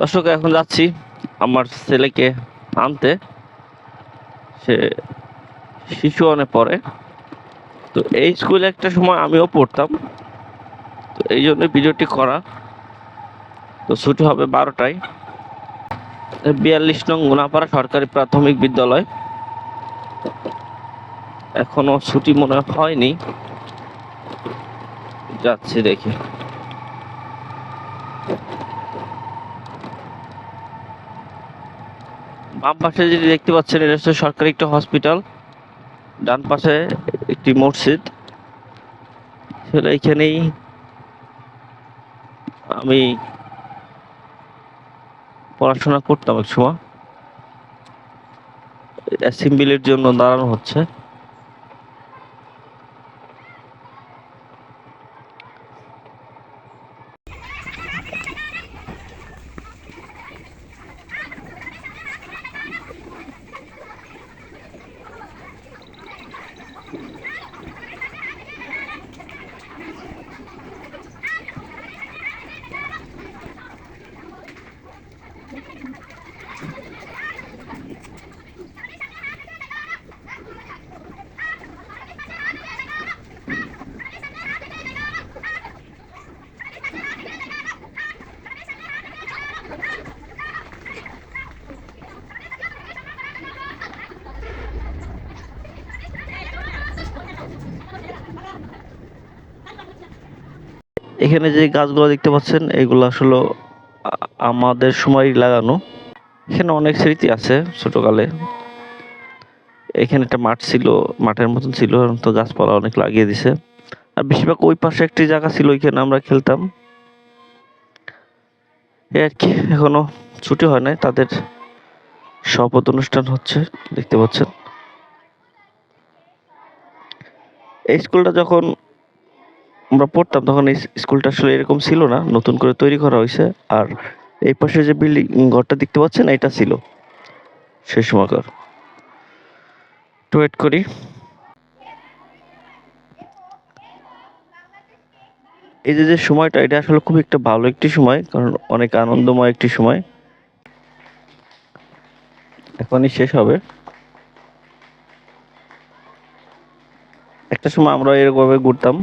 দর্শক, এখন যাচ্ছি আমার ছেলেকে আনতে। সে শিশু অনে পড়ে তো এই স্কুলে একটা সময় আমিও পড়তাম। তো এই জন্য ভিডিওটি করা। তো ছুটি হবে বারোটায়। বিয়াল্লিশ নং গুনাপাড়া সরকারি প্রাথমিক বিদ্যালয়। এখনও ছুটি মনে হয়নি যাচ্ছি দেখি। বাম পাশে যেটি দেখতে পাচ্ছেন, এটা হচ্ছে সরকারি একটা হসপিটাল। ডান পাশে একটি মসজিদ। আসলে এখানেই আমি পড়াশোনা করতাম এক সময়। অ্যাসেম্বলির জন্য দাঁড়ানো হচ্ছে। এখানে যে গাছগুলো দেখতে পাচ্ছেন, এগুলো আসলে আমাদের সময় লাগানো। এখানে অনেক স্মৃতি আছে ছোটকালে। এখানে একটা মাঠ ছিল, মাঠের মতন ছিল তো গাছপালা অনেক লাগিয়ে দিছে। আর বেশিরভাগ ওই পাশে একটি জায়গা ছিল, ওইখানে আমরা খেলতাম। এই আর কি, এখনও ছুটি হয় নাই, তাদের শপথ অনুষ্ঠান হচ্ছে, দেখতে পাচ্ছেন। এই স্কুলটা যখন আমরা পড়তাম তখন এই স্কুলটা আসলে এরকম ছিল না, নতুন করে তৈরি করা হয়েছে। আর এই পাশে যে বিল্ডিং ঘরটা দেখতে পাচ্ছেন, এটা ছিল সেই সময়কার একটু ওয়েট করি। এই যে যে সময়টা, এটা আসলে খুব একটা ভালো একটি সময়, কারণ অনেক আনন্দময় একটি সময়। এখনই শেষ হবে। একটা সময় আমরা এরকমভাবে ঘুরতাম।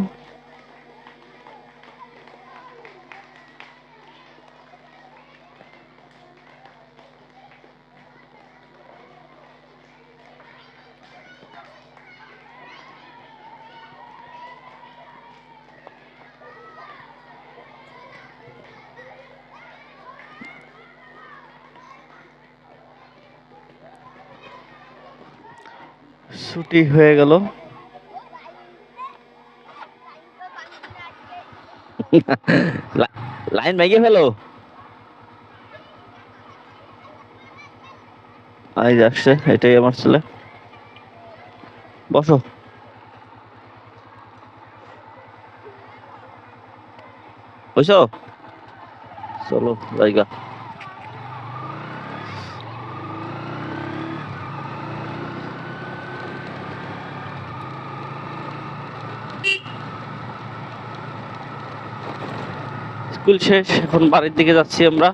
ছুটি হয়ে গেল। লাইন ভেঙে ফেলো। যে আসছে এটাই আমার ছেলে। বসো। বুঝছ চলো জায়গা। স্কুল শেষ এখন বাড়ির দিকে যাচ্ছি আমরা।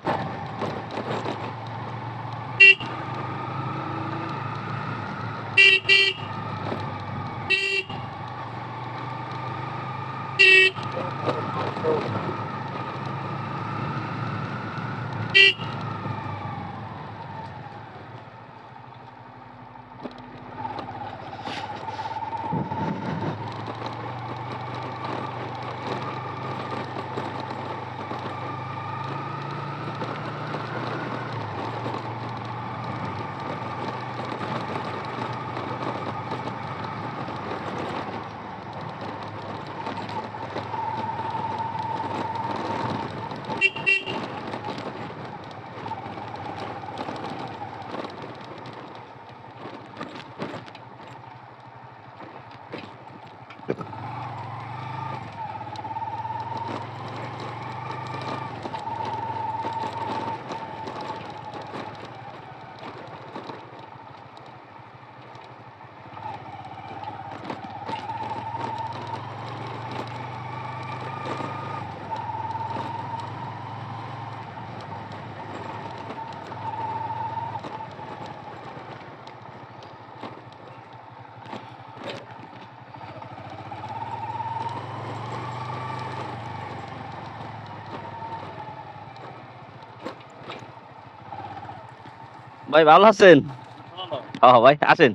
ভাই ভালো আছেন? ও ভাই আসেন।